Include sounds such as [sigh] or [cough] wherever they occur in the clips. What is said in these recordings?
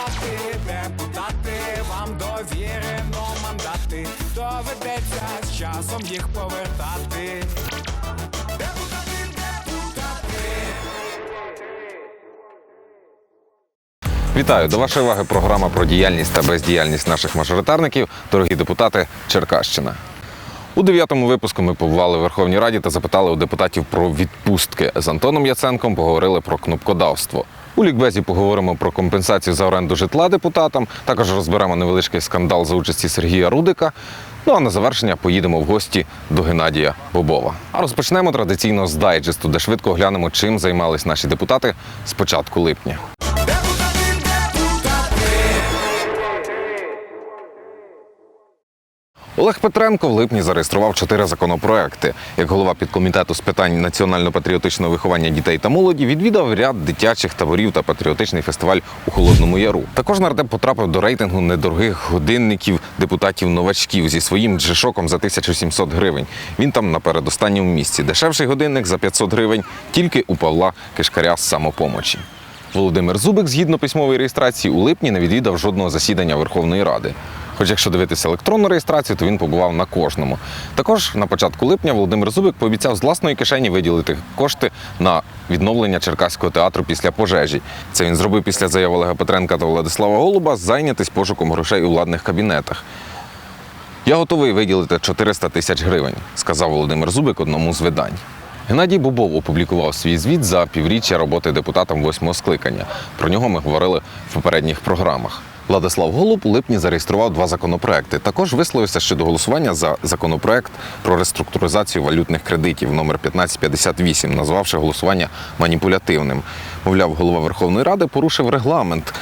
депутати, депутати, вам довірено мандати. Доведеться з часом їх повертати. Депутати, депутати. Вітаю до вашої уваги програма про діяльність та бездіяльність наших мажоритарників, дорогі депутати Черкащина. У дев'ятому випуску ми побували в Верховній Раді та запитали у депутатів про відпустки. З Антоном Яценком поговорили про кнопкодавство. У лікбезі поговоримо про компенсацію за оренду житла депутатам. Також розберемо невеличкий скандал за участі Сергія Рудика. Ну а на завершення поїдемо в гості до Геннадія Бобова. А розпочнемо традиційно з дайджесту, де швидко оглянемо, чим займались наші депутати з початку липня. Олег Петренко в липні зареєстрував чотири законопроекти. Як голова підкомітету з питань національно-патріотичного виховання дітей та молоді відвідав ряд дитячих таборів та патріотичний фестиваль у Холодному Яру. Також нардеп потрапив до рейтингу недорогих годинників депутатів-новачків зі своїм джешоком за 1700 гривень. Він там на передостанньому місці. Дешевший годинник за 500 гривень тільки у Павла Кишкаря з самопомочі. Володимир Зубик, згідно письмової реєстрації, у липні не відвідав жодного засідання Верховної Ради. Хоч якщо дивитися електронну реєстрацію, то він побував на кожному. Також на початку липня Володимир Зубик пообіцяв з власної кишені виділити кошти на відновлення Черкаського театру після пожежі. Це він зробив після заяв Олега Петренка та Владислава Голуба зайнятись пошуком грошей у владних кабінетах. Я готовий виділити 400 тисяч гривень, сказав Володимир Зубик одному з видань. Геннадій Бобов опублікував свій звіт за півріччя роботи депутатом восьмого скликання. Про нього ми говорили в попередніх програмах. Владислав Голуб у липні зареєстрував два законопроекти. Також висловився щодо голосування за законопроект про реструктуризацію валютних кредитів номер 1558, назвавши голосування маніпулятивним. Мовляв, голова Верховної Ради порушив регламент,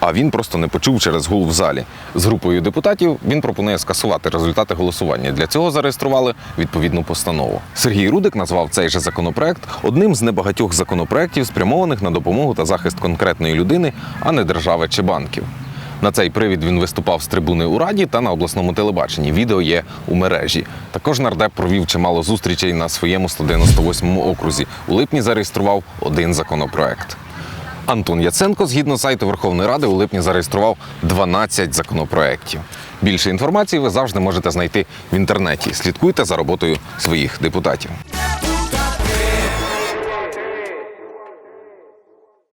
а він просто не почув через гул в залі. З групою депутатів він пропонує скасувати результати голосування. Для цього зареєстрували відповідну постанову. Сергій Рудик назвав цей же законопроект одним з небагатьох законопроєктів, спрямованих на допомогу та захист конкретної людини, а не держави чи банків. На цей привід він виступав з трибуни у раді та на обласному телебаченні. Відео є у мережі. Також нардеп провів чимало зустрічей на своєму 198 окрузі. У липні зареєстрував один законопроект. Антон Яценко, згідно сайту Верховної Ради, у липні зареєстрував 12 законопроєктів. Більше інформації ви завжди можете знайти в інтернеті. Слідкуйте за роботою своїх депутатів.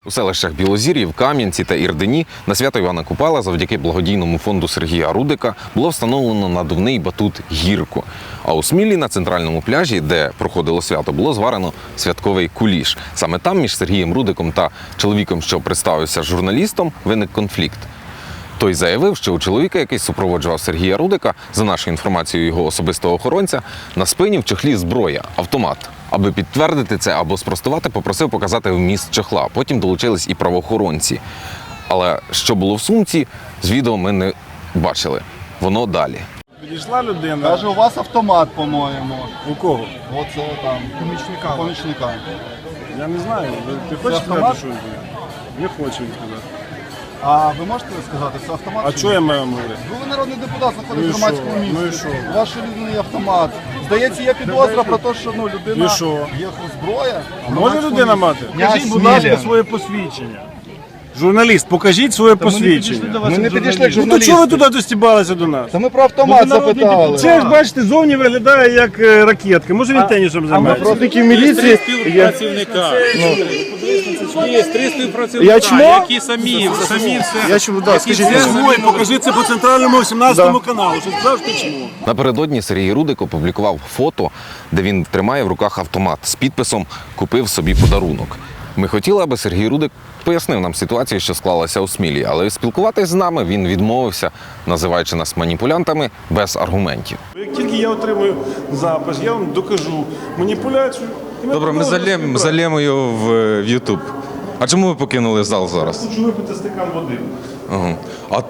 У селищах Білозір'їв, Кам'янці та Ірдені на свято Івана Купала завдяки благодійному фонду Сергія Рудика було встановлено надувний батут гірку. А у Смілі на центральному пляжі, де проходило свято, було зварено святковий куліш. Саме там між Сергієм Рудиком та чоловіком, що представився журналістом, виник конфлікт. Той заявив, що у чоловіка, який супроводжував Сергія Рудика, за нашою інформацією його особистого охоронця, на спині в чохлі зброя, автомат. Аби підтвердити це або спростувати, попросив показати вміст чохла. Потім долучились і правоохоронці. Але що було в сумці, з відео ми не бачили. Воно далі. Підійшла людина. Каже, у вас автомат, по-моєму. У кого? Оце там. Помічника. Помічника. Я не знаю. Ти хочеш автомат? сказати, що це? Не хочу він сказати. А ви можете сказати, це автомат? А чи що ні? я маю говорити? Ну, ви народний депутат Ну знаходиться і в громадському що? місці. Ну і що? Ваш вашої автомат. Здається, є підозра про те, що ну, людина І що? є зброя. А Може людина місці. мати? Кажіть, будь ласка, своє посвідчення. Журналіст, покажіть своє посвідчення. Ми не підійшли к Ну то чого ви туди достібалися до нас? Та ми про автомат запитали. Це ж бачите, зовні виглядає як е, ракетка. Може він тенісом займається? Протиків міліції. співпрацівника. Є три співпрацівника, Я чмо? які самі, самі все. Я чому, да, скажіть, покажи це по центральному 17 каналу. Що що чому? Напередодні Сергій Рудик опублікував фото, де він тримає в руках автомат з підписом Купив собі подарунок. Ми хотіли, аби Сергій Рудик пояснив нам ситуацію, що склалася у Смілі, але спілкуватись з нами він відмовився, називаючи нас маніпулянтами без аргументів. Як тільки я отримую запис, я вам докажу маніпуляцію. Добре, ми залємо, залємо його в, в YouTube. А чому ви покинули зал зараз? Хочу випити стакан води. Ага. А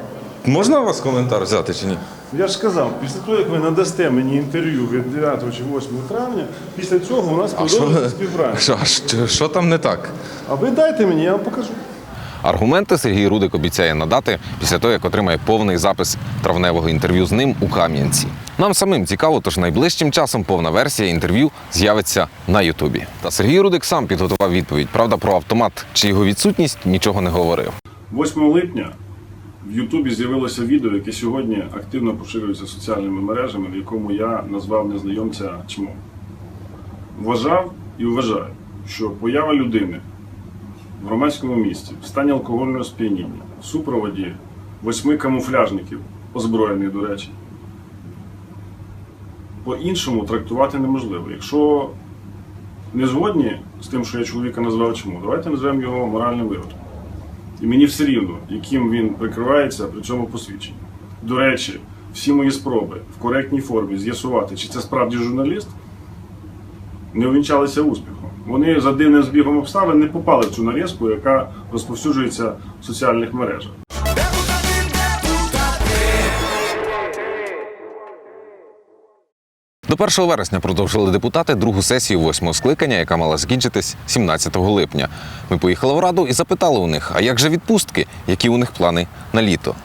можна у вас коментар взяти чи ні? Я ж сказав, після того, як ви надасте мені інтерв'ю від 9 чи 8 травня, після цього у нас А що, продовжиться співпраця. що, що, що там не так? А ви дайте мені, я вам покажу. Аргументи Сергій Рудик обіцяє надати після того, як отримає повний запис травневого інтерв'ю з ним у Кам'янці. Нам самим цікаво, тож найближчим часом повна версія інтерв'ю з'явиться на Ютубі. Та Сергій Рудик сам підготував відповідь. Правда, про автомат чи його відсутність нічого не говорив. 8 липня В Ютубі з'явилося відео, яке сьогодні активно поширюється соціальними мережами, в якому я назвав незнайомця чмом. Вважав і вважаю, що поява людини в громадському місті в стані алкогольного сп'яніння в супроводі восьми камуфляжників, озброєних, до речі, по-іншому трактувати неможливо. Якщо не згодні з тим, що я чоловіка назвав чому, давайте назвемо його моральним виродком. І мені все рівно, яким він прикривається при цьому посвідченні. До речі, всі мої спроби в коректній формі з'ясувати, чи це справді журналіст, не увінчалися успіхом. Вони за дивним збігом обставин не попали в цю нарізку, яка розповсюджується в соціальних мережах. До 1 вересня продовжили депутати другу сесію восьмого скликання, яка мала закінчитись 17 липня. Ми поїхали в раду і запитали у них, а як же відпустки, які у них плани на літо.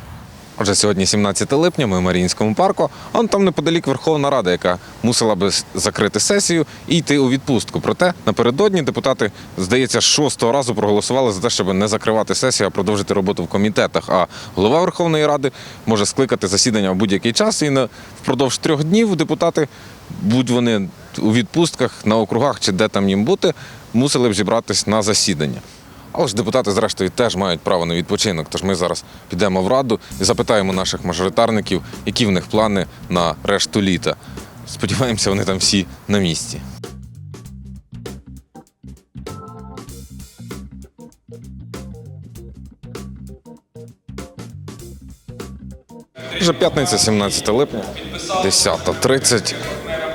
Отже, сьогодні 17 липня, ми в Маріїнському парку, а там неподалік Верховна Рада, яка мусила би закрити сесію і йти у відпустку. Проте напередодні депутати, здається, шостого разу проголосували за те, щоб не закривати сесію, а продовжити роботу в комітетах. А голова Верховної Ради може скликати засідання в будь-який час і впродовж трьох днів депутати, будь вони у відпустках на округах чи де там їм бути, мусили б зібратись на засідання. Але ж депутати, зрештою, теж мають право на відпочинок. Тож ми зараз підемо в раду і запитаємо наших мажоритарників, які в них плани на решту літа. Сподіваємося, вони там всі на місці. Вже п'ятниця, 17 липня, 10.30.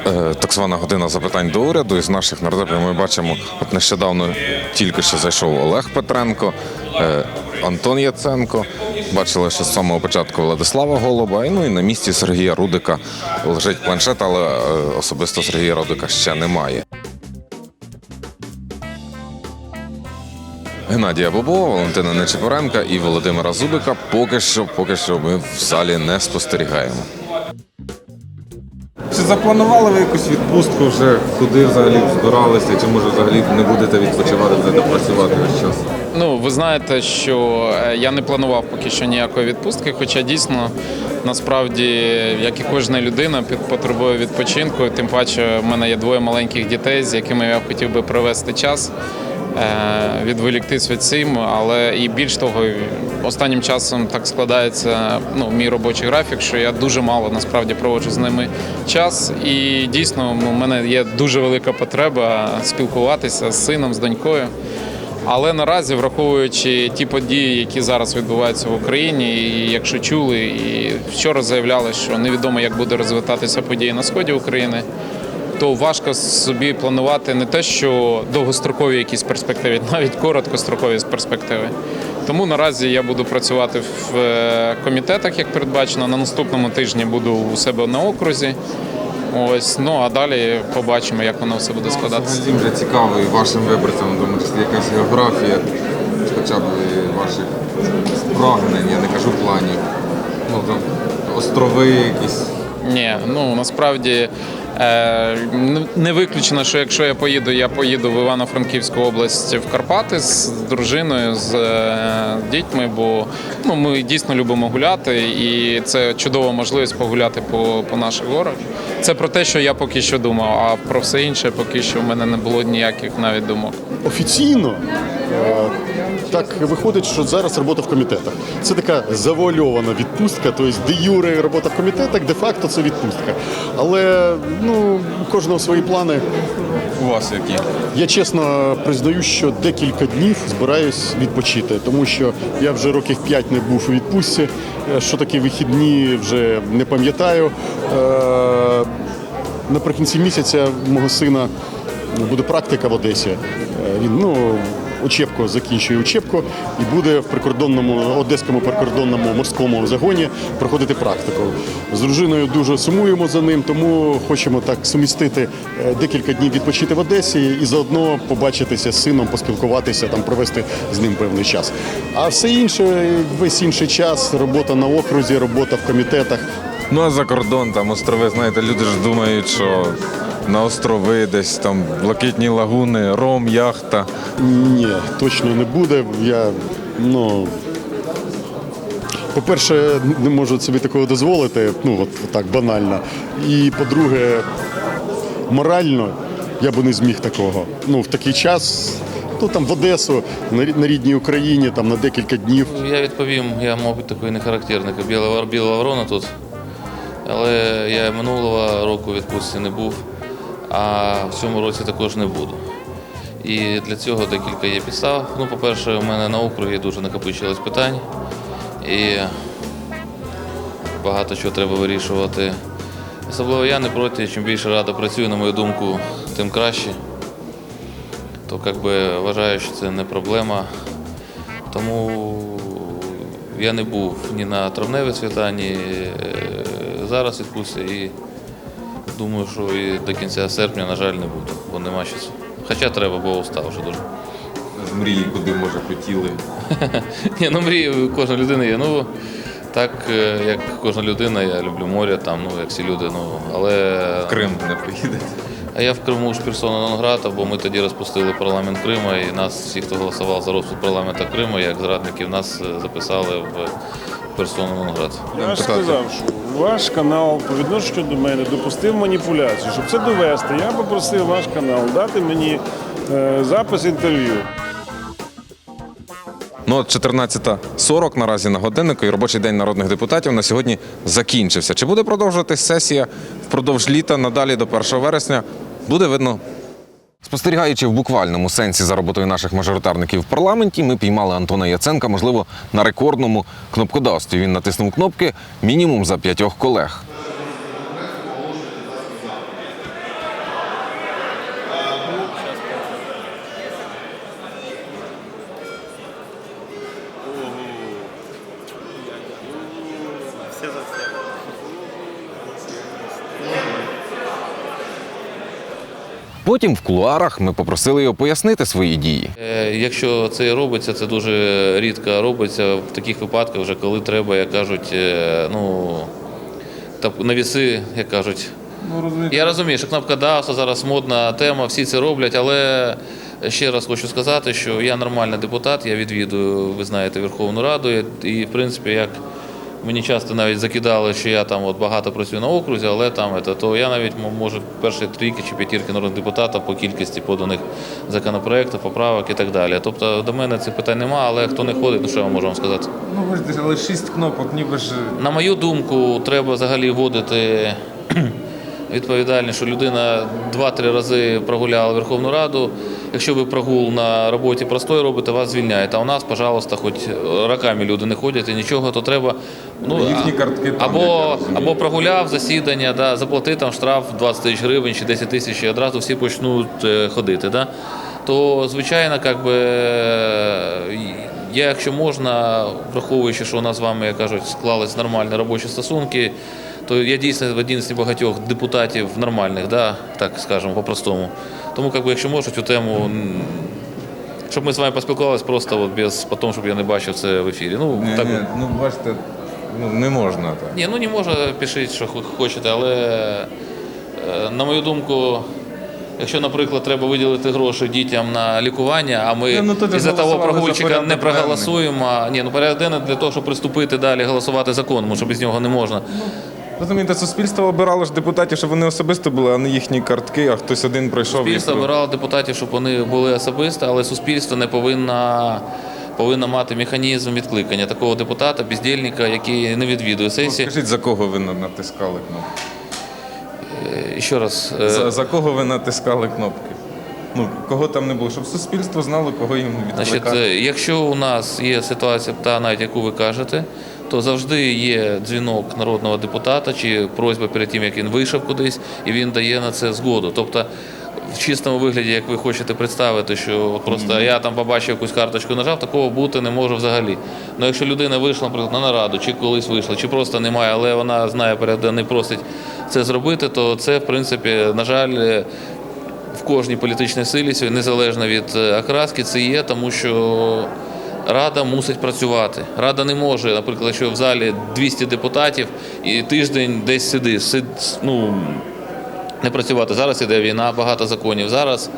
Е, Так звана година запитань до уряду. Із наших нардепів ми бачимо, от нещодавно тільки що зайшов Олег Петренко, е, Антон Яценко. Бачили, що з самого початку Владислава Голуба. І, ну і на місці Сергія Рудика лежить планшет, але е, особисто Сергія Рудика ще немає. Геннадія Бобова, Валентина Нечипоренка і Володимира Зубика поки що, поки що ми в залі не спостерігаємо. Запланували ви якусь відпустку вже? Куди взагалі збиралися? Чи може взагалі не будете відпочивати, будете працювати весь час? Ну, ви знаєте, що е, я не планував поки що ніякої відпустки, хоча дійсно насправді, як і кожна людина, потребує відпочинку. Тим паче, в мене є двоє маленьких дітей, з якими я хотів би провести час. Е, Відволіктись від цим, але і більш того, останнім часом так складається ну, мій робочий графік, що я дуже мало насправді проводжу з ними час. І дійсно, ну, в мене є дуже велика потреба спілкуватися з сином, з донькою. Але наразі, враховуючи ті події, які зараз відбуваються в Україні, і якщо чули, і вчора заявляли, що невідомо, як буде розвитатися події на сході України, то важко собі планувати не те, що довгострокові якісь перспективи, [laughs] навіть короткострокові перспективи. Тому наразі я буду працювати в е, комітетах, як передбачено. На наступному тижні буду у себе на окрузі. Ось, ну а далі побачимо, як воно все буде складатися. Взагалі вже цікаво і вашим виборцям, тому числі якась географія, хоча б ваших прагнень, я не кажу планів. Ну там острови якісь. Ні, ну насправді ну, не виключено, що якщо я поїду, я поїду в Івано-Франківську область в Карпати з дружиною, з е, дітьми, бо ну, ми дійсно любимо гуляти, і це чудова можливість погуляти по, по наших горах. Це про те, що я поки що думав, а про все інше поки що в мене не було ніяких навіть думок. офіційно е, так виходить, що зараз робота в комітетах. Це така завуальована відпустка, тобто де юре робота в комітетах, де-факто це відпустка. Але ну, у кожного свої плани. У вас які? Я чесно признаю, що декілька днів збираюсь відпочити, тому що я вже років п'ять не був у відпустці. Е, Що таке вихідні, вже не пам'ятаю. Е, Наприкінці місяця мого сина буде практика в Одесі. Е, Він ну, учебку закінчує учебку і буде в прикордонному одеському прикордонному морському загоні проходити практику. З дружиною дуже сумуємо за ним, тому хочемо так сумістити е, декілька днів відпочити в Одесі і заодно побачитися з сином, поспілкуватися, там провести з ним певний час. А все інше, весь інший час, робота на окрузі, робота в комітетах. Ну а за кордон, там острови, знаєте, люди ж думають, що на острови десь там блакитні лагуни, ром, яхта. Ні, точно не буде. Я ну по-перше, не можу собі такого дозволити, ну от так банально. І по-друге, морально я би не зміг такого. Ну, в такий час, ну там в Одесу, на на рідній Україні, там на декілька днів. Я відповім, я, мабуть, такий не характерник, біла, біла ворона тут. Але я минулого року відпустці не був, а в цьому році також не буду. І для цього декілька є підстав. Ну, по-перше, у мене на округі дуже накопичилось питань. І багато чого треба вирішувати. Особливо я не проти, чим більше рада працює, на мою думку, тим краще. То як би, вважаю, що це не проблема. Тому я не був ні на травневій світанні, е, зараз відпустці думаю, що і до кінця серпня, на жаль, не буду, бо нема часу. Хоча треба, бо устав вже дуже. Мрії, куди може хотіли. [laughs] Ні, ну мрії у кожної людини є. Ну так, е, як кожна людина, я люблю море, там, ну, як всі люди. Ну, але Крим не поїдете. А я в Криму ж персона нон-грата, бо ми тоді розпустили парламент Криму, і нас, всі, хто голосував за розпуск парламента Криму, як зрадників, нас е, записали в персону нон-грата. Я ж сказав, що ваш канал по відношенню до мене допустив маніпуляцію. Щоб це довести, я попросив ваш канал дати мені е, запис інтерв'ю. Ну от 14.40 наразі на годиннику і робочий день народних депутатів на сьогодні закінчився. Чи буде продовжуватись сесія впродовж літа надалі до 1 вересня? Буде видно. Спостерігаючи в буквальному сенсі за роботою наших мажоритарників в парламенті, ми піймали Антона Яценка, можливо, на рекордному кнопкодавстві. Він натиснув кнопки мінімум за п'ятьох колег. Потім в кулуарах ми попросили його пояснити свої дії. Е, Якщо це робиться, це дуже рідко робиться в таких випадках, вже коли треба, як кажуть, е, ну на віси, як кажуть. Ну, Я розумію, що кнопка DAO зараз модна тема, всі це роблять, але ще раз хочу сказати, що я нормальний депутат, я відвідую, ви знаєте, Верховну Раду, і в принципі, як мені часто навіть закидали, що я там от багато працюю на окрузі, але там це, то я навіть можу перші трійки чи п'ятірки народних депутатів по кількості поданих законопроєктів, поправок і так далі. Тобто до мене цих питань немає, але хто не ходить, ну що я можу вам сказати. Ну, ви ж але шість кнопок, ніби ж. На мою думку, треба взагалі вводити відповідальність, що людина два-три рази прогуляла Верховну Раду. Якщо ви прогул на роботі простої робите, вас звільняють. А у нас, пожалуйста, хоч роками люди не ходять і нічого, то треба. Ну, Їхні картки там, або, або прогуляв засідання, да, заплати там штраф 20 тисяч гривень чи 10 тисяч, і одразу всі почнуть е, ходити. Да? То, звичайно, як би, я, якщо можна, враховуючи, що у нас з вами, як кажуть, склались нормальні робочі стосунки, то я дійсно один з небагатьох депутатів нормальних, да, так скажемо, по-простому. Тому, як би, якщо можна, цю тему, щоб ми з вами поспілкувалися просто от без по тому, щоб я не бачив це в ефірі. Ну, Ні, так, ні, ну бачите, ну не можна так. ні, ну не може пишіть, що хочете, але е, на мою думку, якщо, наприклад, треба виділити гроші дітям на лікування, а ми Ні, ну, із-за того прогульчика не проголосуємо. а- Ні, ну порядок денний для того, щоб приступити далі голосувати закон, тому що без нього не можна. Розумієте, суспільство обирало ж депутатів, щоб вони особисто були, а не їхні картки, а хтось один прийшов. Суспільство і... обирало депутатів, щоб вони були особисто, але суспільство не повинно. Повинно мати механізм відкликання такого депутата, бездільника, який не відвідує Ну, сесії. Скажіть, за кого ви натискали кнопки? Е, Ще раз, е, За, за кого ви натискали кнопки? Ну, кого там не було, щоб суспільство знало, кого їм Значить, відкликати. е, якщо у нас є ситуація, та навіть яку ви кажете, то завжди є дзвінок народного депутата чи просьба перед тим, як він вийшов кудись, і він дає на це згоду. Тобто, в чистому вигляді, як ви хочете представити, що просто я там побачив якусь карточку, нажав, такого бути не може взагалі. Ну якщо людина вийшла, наприклад, на нараду, чи колись вийшла, чи просто немає, але вона знає перед не просить це зробити, то це, в принципі, на жаль. в кожній політичній силі, незалежно від е, окраски, це є, тому що Рада мусить працювати. Рада не може, наприклад, якщо в залі 200 депутатів і тиждень десь сиди, сид, ну, не працювати. Зараз іде війна, багато законів. Зараз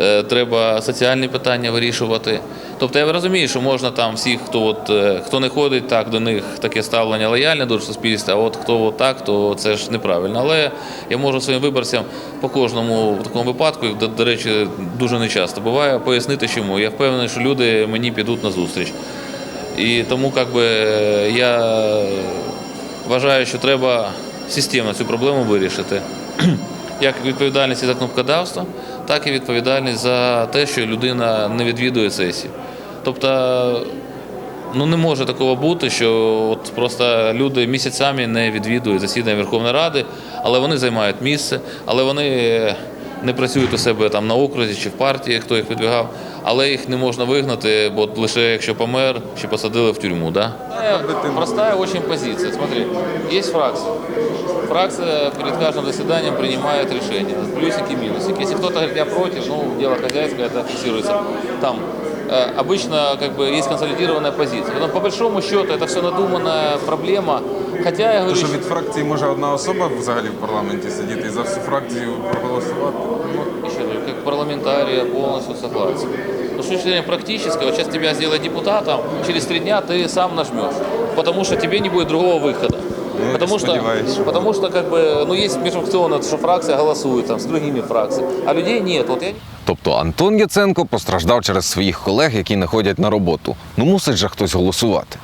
е, треба соціальні питання вирішувати. Тобто я розумію, що можна там всіх, хто от, е, хто не ходить, так до них таке ставлення лояльне до суспільства, а от хто от так, то це ж неправильно. Але я можу своїм виборцям по кожному в такому випадку, до, до речі, дуже нечасто буває, пояснити, чому. Я впевнений, що люди мені підуть на зустріч. І тому как би, я вважаю, що треба системно цю проблему вирішити. [clears throat] Як відповідальність за кнопкодавство, так і відповідальність за те, що людина не відвідує сесії. Тобто, ну не може такого бути, що от просто люди місяцями не відвідують засідання Верховної Ради, але вони займають місце, але вони не працюють у себе там на окрузі чи в партії, хто їх відвігав, але їх не можна вигнати, бо лише якщо помер чи посадили в тюрму. Да? Простая очень позиция. Смотри, есть фракция. Фракция перед каждым заседанием принимает решение. Плюсики, минусики. Если кто-то говорит, я против, ну, дело хозяйское, это фиксируется. Там э, обычно как бы есть консолидированная позиция. Потом, по большому счету, это все надуманная проблема. Хотя я То, говорю, що что- від фракції може одна особа взагалі в парламенті сидіти і за всю фракцію проголосувати. еще говорю, как парламентария полностью согласен. Но с точки зрения практической, вот сейчас тебя сделать депутатом, через три дня ты сам нажмешь, потому что тебе не будет другого выхода. Ну, потому, что, сподеваюсь, что потому что как бы, ну, есть межфракционно, что фракция голосует там, с другими фракциями, а людей нет. Вот я Тобто Антон Яценко постраждав через своїх колег, які не ходять на роботу. Ну мусить же хтось голосувати.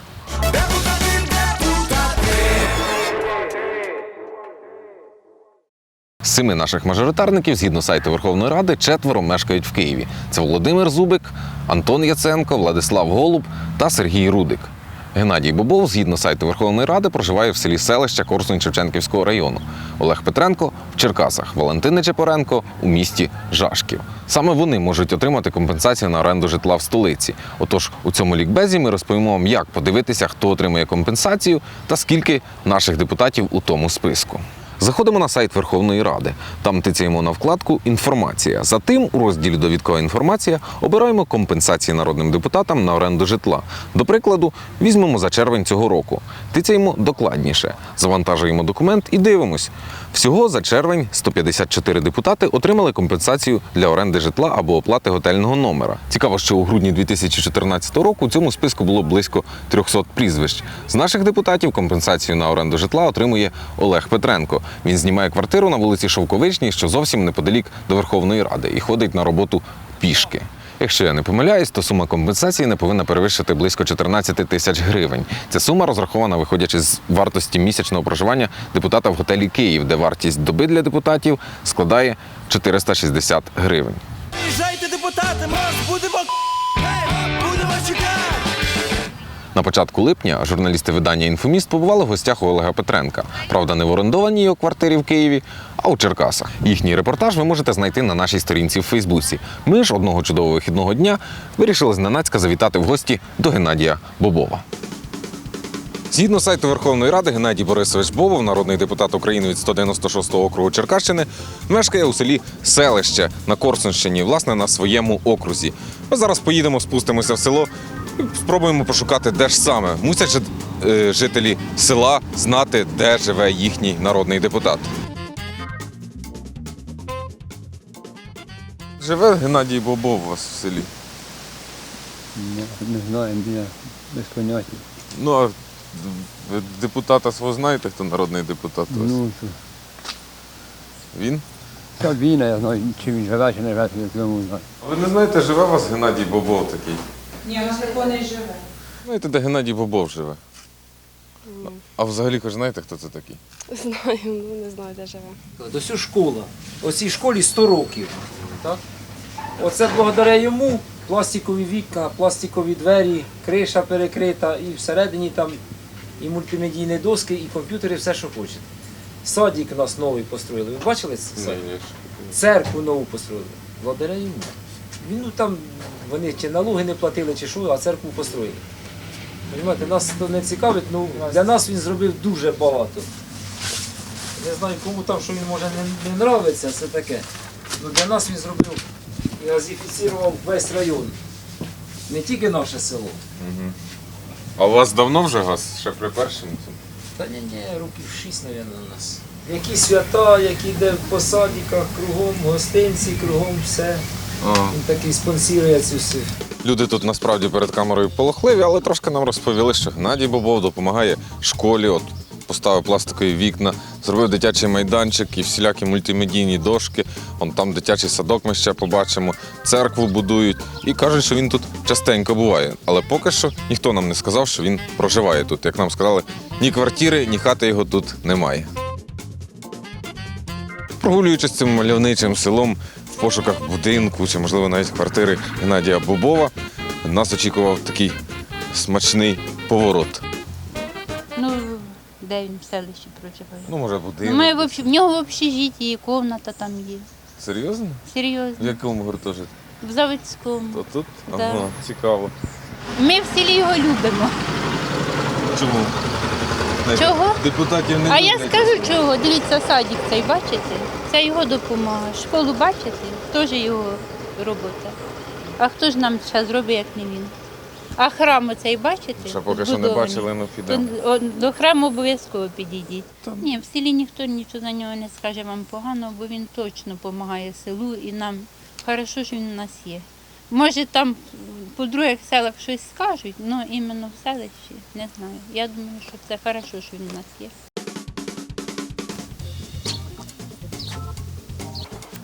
Семи наших мажоритарників, згідно сайту Верховної Ради, четверо мешкають в Києві. Це Володимир Зубик, Антон Яценко, Владислав Голуб та Сергій Рудик. Геннадій Бобов, згідно сайту Верховної Ради, проживає в селі селища Корсунь-Шевченківського району. Олег Петренко в Черкасах, Валентина Чепоренко у місті Жашків. Саме вони можуть отримати компенсацію на оренду житла в столиці. Отож, у цьому лікбезі ми розповімо вам, як подивитися, хто отримує компенсацію та скільки наших депутатів у тому списку. Заходимо на сайт Верховної Ради. Там тицяємо на вкладку Інформація. Затим у розділі Довідкова інформація обираємо компенсації народним депутатам на оренду житла. До прикладу, візьмемо за червень цього року. Тицяємо докладніше, завантажуємо документ і дивимось. Всього за червень 154 депутати отримали компенсацію для оренди житла або оплати готельного номера. Цікаво, що у грудні 2014 року у цьому списку було близько 300 прізвищ. З наших депутатів компенсацію на оренду житла отримує Олег Петренко. Він знімає квартиру на вулиці Шовковичній, що зовсім неподалік до Верховної Ради, і ходить на роботу пішки. Якщо я не помиляюсь, то сума компенсації не повинна перевищити близько 14 тисяч гривень. Ця сума розрахована, виходячи з вартості місячного проживання депутата в готелі Київ, де вартість доби для депутатів складає 460 гривень. Приїжджайте, депутати, ми будемо Ей, будемо чекати. На початку липня журналісти видання Інфоміст побували в гостях у Олега Петренка. Правда, не в орендованій його квартирі в Києві, а у Черкасах. Їхній репортаж ви можете знайти на нашій сторінці в Фейсбуці. Ми ж одного чудового вихідного дня вирішили зненацька завітати в гості до Геннадія Бобова. Згідно сайту Верховної Ради, Геннадій Борисович Бобов, народний депутат України від 196-го округу Черкащини, мешкає у селі Селище на Корсунщині, власне, на своєму окрузі. Ми зараз поїдемо, спустимося в село спробуємо пошукати, де ж саме. Мусять е, жителі села знати, де живе їхній народний депутат. Живе Геннадій Бобов у вас в селі. Не, не знаю, я без поняття. Ну а депутата свого знаєте, хто народний депутат? у вас? Ну, то, Він? та війна, я знаю, чи він живе, чи не живе, я цьому знаю. Ви не знаєте, живе у вас Геннадій Бобов такий? Ні, у нас такого не живе. Знаєте, де Геннадій Бобов живе? А взагалі хоч знаєте, хто це такий? Знаю, ну не знаю, де живе. Ось цю школа. Ось цій школі 100 років. Так? Оце благодаря йому пластикові вікна, пластикові двері, криша перекрита, і всередині там і мультимедійні доски, і комп'ютери, все, що хочете. Садик у нас новий построїли. Ви бачили це? садик? Церкву нову построїли. Благодаря йому. Він ну там вони чи налоги не платили, чи що, а церкву построїли. Понимаєте, нас то не цікавить, ну для нас він зробив дуже багато. Не знаю, кому там, що він може не, не нравиться, це таке. Ну для нас він зробив і газифіцірував весь район. Не тільки наше село. А у вас давно вже газ? Ще при першому? Та ні, ні, років шість, мабуть, у нас. Які свята, які де по садиках, кругом, гостинці, кругом все. Він такий спонсірує цю всю. Люди тут насправді перед камерою полохливі, але трошки нам розповіли, що Геннадій Бобов допомагає школі. От поставив пластикові вікна, зробив дитячий майданчик і всілякі мультимедійні дошки. Вон там дитячий садок ми ще побачимо, церкву будують. І кажуть, що він тут частенько буває. Але поки що ніхто нам не сказав, що він проживає тут. Як нам сказали, ні квартири, ні хати його тут немає. Прогулюючись цим мальовничим селом в пошуках будинку чи, можливо, навіть квартири Геннадія Бобова, нас очікував такий смачний поворот. Ну, де він в селищі проживає? Ну, може, будинок. ми в, общ- в нього в общежитті і комната там є. Серйозно? В Серйозно. якому гуртожитку? В Заводському. То тут? Да. Ага, цікаво. Ми в селі його любимо. Чому? Чого? Депутатів не А я люблять. скажу чого. Дивіться, садик цей, бачите? Це його допомога. Школу бачите? Теж його робота. А хто ж нам зараз зробить, як не він? А храм оцей бачите? Ще поки що не Збудований. бачили, ми То, підемо. о, до храму обов'язково підійдіть. Ні, в селі ніхто нічого за нього не скаже вам погано, бо він точно допомагає селу і нам хорошо, що він у нас є. Може там по других селах щось скажуть, але іменно в селищі не знаю. Я думаю, що це хорошо, що він у нас є.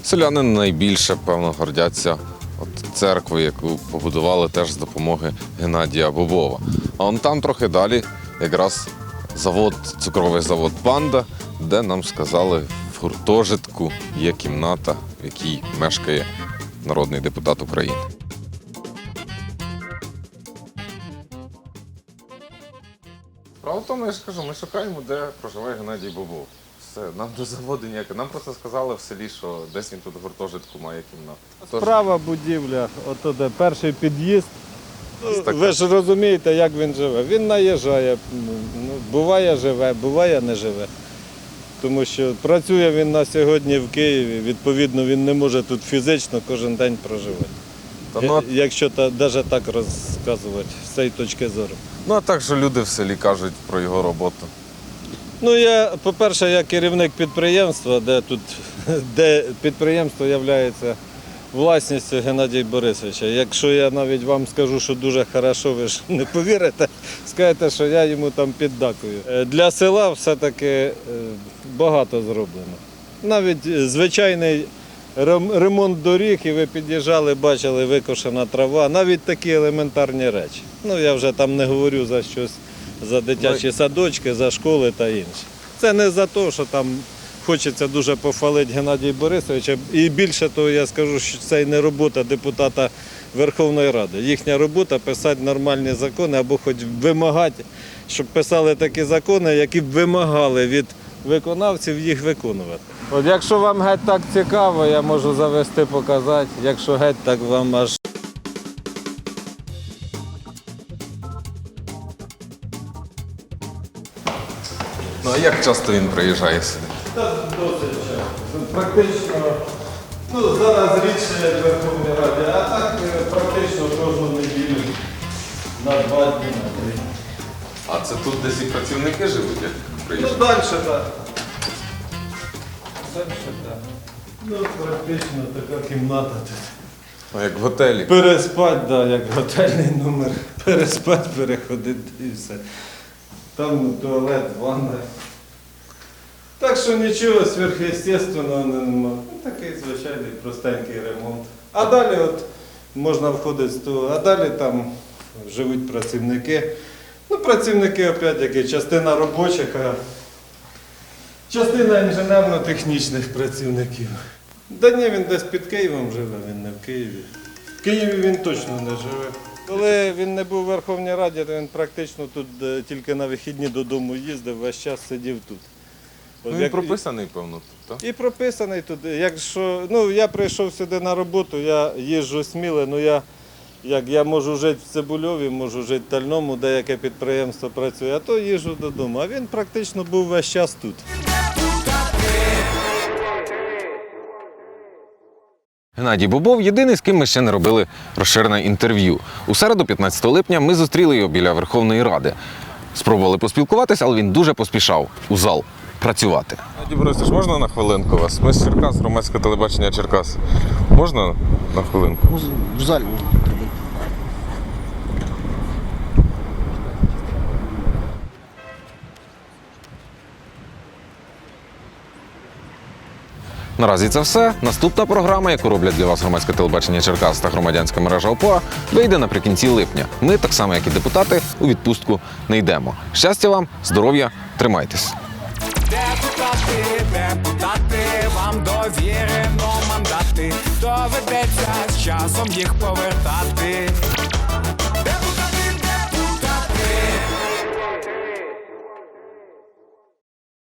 Селяни найбільше, певно, гордяться от церквою, яку побудували теж з допомоги Геннадія Бобова. А он там трохи далі якраз завод, цукровий завод Панда, де нам сказали, в гуртожитку є кімната, в якій мешкає народний депутат України. Справа в тому, я ж кажу, ми шукаємо, де проживає Геннадій Бобов. Все, нам до заводу ніяке. Нам просто сказали в селі, що десь він тут в гуртожитку має кімнату. Тож, Права будівля, ото де перший під'їзд. Ось Ну, така. Ви ж розумієте, як він живе. Він наїжджає, ну, буває живе, буває не живе. Тому що працює він на сьогодні в Києві, відповідно, він не може тут фізично кожен день проживати. Та ну, а- Якщо та, навіть так розказувати з цієї точки зору. ну а так, що люди в селі кажуть про його роботу. Ну, я, по-перше, я керівник підприємства, де тут [laughs] де підприємство є власністю Геннадія Борисовича. Якщо я навіть вам скажу, що дуже хорошо, ви ж не повірите, скажете, що я йому там піддакую. Е, Для села все-таки е, багато зроблено. Навіть звичайний ремонт доріг, і ви під'їжджали, бачили викошена трава, навіть такі елементарні речі. Ну я вже там не говорю за щось, за дитячі садочки, за школи та інше. Це не за те, що там хочеться дуже похвалити Геннадія Борисовича. І більше того, я скажу, що це і не робота депутата Верховної Ради. Їхня робота писати нормальні закони або хоч вимагати, щоб писали такі закони, які б вимагали від виконавців їх виконувати. От якщо вам геть так цікаво, я можу завести, показати. Якщо геть так вам аж Ну а як часто він приїжджає сюди? Досить часто. Практично, ну зараз рідше як в Верховній Раді, а так е, практично кожну неділю на два дні, на три. А це тут десь і працівники живуть, як Ну приїжджають? далі так. Далі так. Ну, практично така кімната тут. Ну, як в готелі. Переспать, да, як готельний номер. Переспать, переходити і все. Там туалет, ванна. Так що нічого сверхъестественного нема. Ну, такий звичайний простенький ремонт. А далі от можна входити з того, а далі там живуть працівники. Ну, працівники опять які частина робочих, а частина інженерно-технічних працівників. Да ні, він десь під Києвом живе, він не в Києві. В Києві він точно не живе. Коли він не був у Верховній Раді, то він практично тут е, тільки на вихідні додому їздив, весь час сидів тут. Ну, він прописаний, певно, тут, так? і прописаний тут. Якщо ну я прийшов сюди на роботу, я їжджу сміло, ну я як я можу жити в Цибульові, можу жити в Тальному, де яке підприємство працює, а то їжджу додому. А він практично був весь час тут. Геннадій Бобов єдиний, з ким ми ще не робили розширене інтерв'ю. У середу, 15 липня, ми зустріли його біля Верховної Ради. Спробували поспілкуватися, але він дуже поспішав у зал. Працювати. Борисович, можна на хвилинку вас? Ми з Черкас, громадське телебачення Черкас. Можна на хвилинку? В залі. Наразі це все. Наступна програма, яку роблять для вас громадське телебачення Черкас та громадянська мережа ОПОА, вийде наприкінці липня. Ми, так само як і депутати, у відпустку не йдемо. Щастя вам, здоров'я, тримайтесь. Довірено мандати. Доведеться з часом їх повертати.